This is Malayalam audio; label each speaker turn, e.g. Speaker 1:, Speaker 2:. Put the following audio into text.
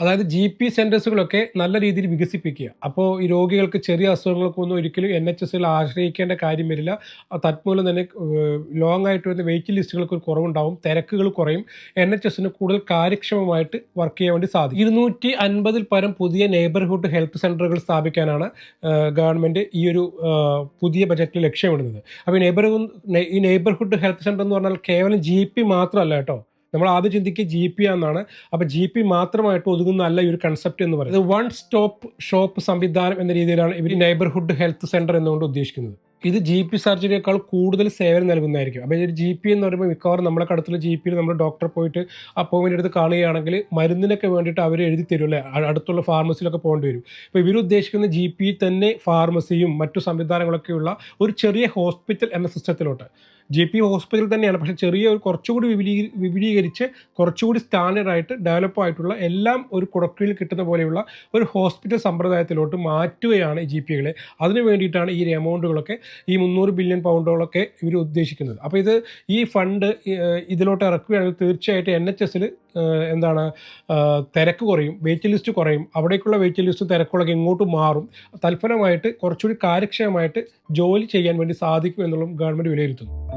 Speaker 1: അതായത് ജി പി സെന്റേഴ്സുകളൊക്കെ നല്ല രീതിയിൽ വികസിപ്പിക്കുക. അപ്പോൾ ഈ രോഗികൾക്ക് ചെറിയ അസുഖങ്ങൾക്കൊന്നും ഒരിക്കലും എൻ എച്ച് എസിൽ ആശ്രയിക്കേണ്ട കാര്യം വരില്ല. തത്മൂലം തന്നെ ലോങ് ആയിട്ട് വരുന്ന വെയ്റ്റ് ലിസ്റ്റുകൾക്ക് ഒരു കുറവുണ്ടാവും. തിരക്കുകൾ കുറയും. എൻ എച്ച് എസിന് കൂടുതൽ കാര്യക്ഷമമായിട്ട് വർക്ക് ചെയ്യാൻ വേണ്ടി സാധിക്കും. ഇരുന്നൂറ്റി അൻപതിൽ പരം പുതിയ നെയ്ബർഹുഡ് ഹെൽത്ത് സെന്ററുകൾ സ്ഥാപിക്കാനാണ് ഗവൺമെന്റ് ഈ ഒരു പുതിയ ബജറ്റിൽ ലക്ഷ്യമിടുന്നത്. അപ്പോൾ ഈ നെയ്ബർഹുഡ് ഈ നെയ്ബർഹുഡ് ഹെൽത്ത് സെന്റർ എന്ന് പറഞ്ഞാൽ കേവലം ജി പി മാത്രമല്ല കേട്ടോ. നമ്മൾ ആദ്യം ചിന്തിക്കുക ജി പി ആണെന്നാണ്. അപ്പോൾ ജി പി മാത്രമായിട്ട് ഒതുങ്ങുന്നതല്ല ഈ ഒരു കൺസെപ്റ്റ് എന്ന് പറയുന്നത്. വൺ സ്റ്റോപ്പ് ഷോപ്പ് സംവിധാനം എന്ന രീതിയിലാണ് ഇവർ നൈബർഹുഡ് ഹെൽത്ത് സെന്റർ എന്നുകൊണ്ട് ഉദ്ദേശിക്കുന്നത്. ഇത് ജി പി സർജറിയേക്കാൾ കൂടുതൽ സേവനം നൽകുന്നതായിരിക്കും. അപ്പോൾ ഒരു ജി പി എന്ന് പറയുമ്പോൾ മിക്കവാറും നമ്മളെ അടുത്തുള്ള ജി പിയിൽ നമ്മൾ ഡോക്ടറെ പോയിട്ട് അപ്പോയിൻമെന്റ് എടുത്ത് കാണുകയാണെങ്കിൽ മരുന്നിനൊക്കെ വേണ്ടിയിട്ട് അവർ എഴുതി തരും അല്ലേ? അടുത്തുള്ള ഫാർമസിയിലൊക്കെ പോകേണ്ടി വരും. ഇപ്പോൾ ഇവർ ഉദ്ദേശിക്കുന്ന ജി പി തന്നെ ഫാർമസിയും മറ്റു സംവിധാനങ്ങളൊക്കെയുള്ള ഒരു ചെറിയ ഹോസ്പിറ്റൽ എന്ന സിസ്റ്റത്തിലോട്ട് ജി പി ഹോസ്പിറ്റൽ തന്നെയാണ്. പക്ഷേ ചെറിയ ഒരു കുറച്ചുകൂടി വിപുലീ വിപുലീകരിച്ച് കുറച്ചുകൂടി സ്റ്റാൻഡേർഡായിട്ട് ഡെവലപ്പ് ആയിട്ടുള്ള എല്ലാം ഒരു കുടക്കീഴിൽ കിട്ടുന്ന പോലെയുള്ള ഒരു ഹോസ്പിറ്റൽ സമ്പ്രദായത്തിലോട്ട് മാറ്റുകയാണ് ജി കളെ. അതിനു വേണ്ടിയിട്ടാണ് ഈ എമൗണ്ടുകളൊക്കെ ഈ മുന്നൂറ് ബില്യൺ പൗണ്ടുകളൊക്കെ ഇവർ ഉദ്ദേശിക്കുന്നത്. അപ്പോൾ ഇത് ഈ ഫണ്ട് ഇതിലോട്ട് ഇറക്കുകയാണെങ്കിൽ തീർച്ചയായിട്ടും എൻ എച്ച് എസിൽ എന്താണ് തിരക്ക് കുറയും വെയിറ്റ് ലിസ്റ്റ് കുറയും. അവിടേക്കുള്ള വെയിറ്റ് ലിസ്റ്റും തിരക്കുകളൊക്കെ ഇങ്ങോട്ട് മാറും. തൽഫലമായിട്ട് കുറച്ചുകൂടി കാര്യക്ഷമമായിട്ട് ജോലി ചെയ്യാൻ വേണ്ടി സാധിക്കും എന്നുള്ളതും ഗവൺമെന്റ് വിലയിരുത്തുന്നു.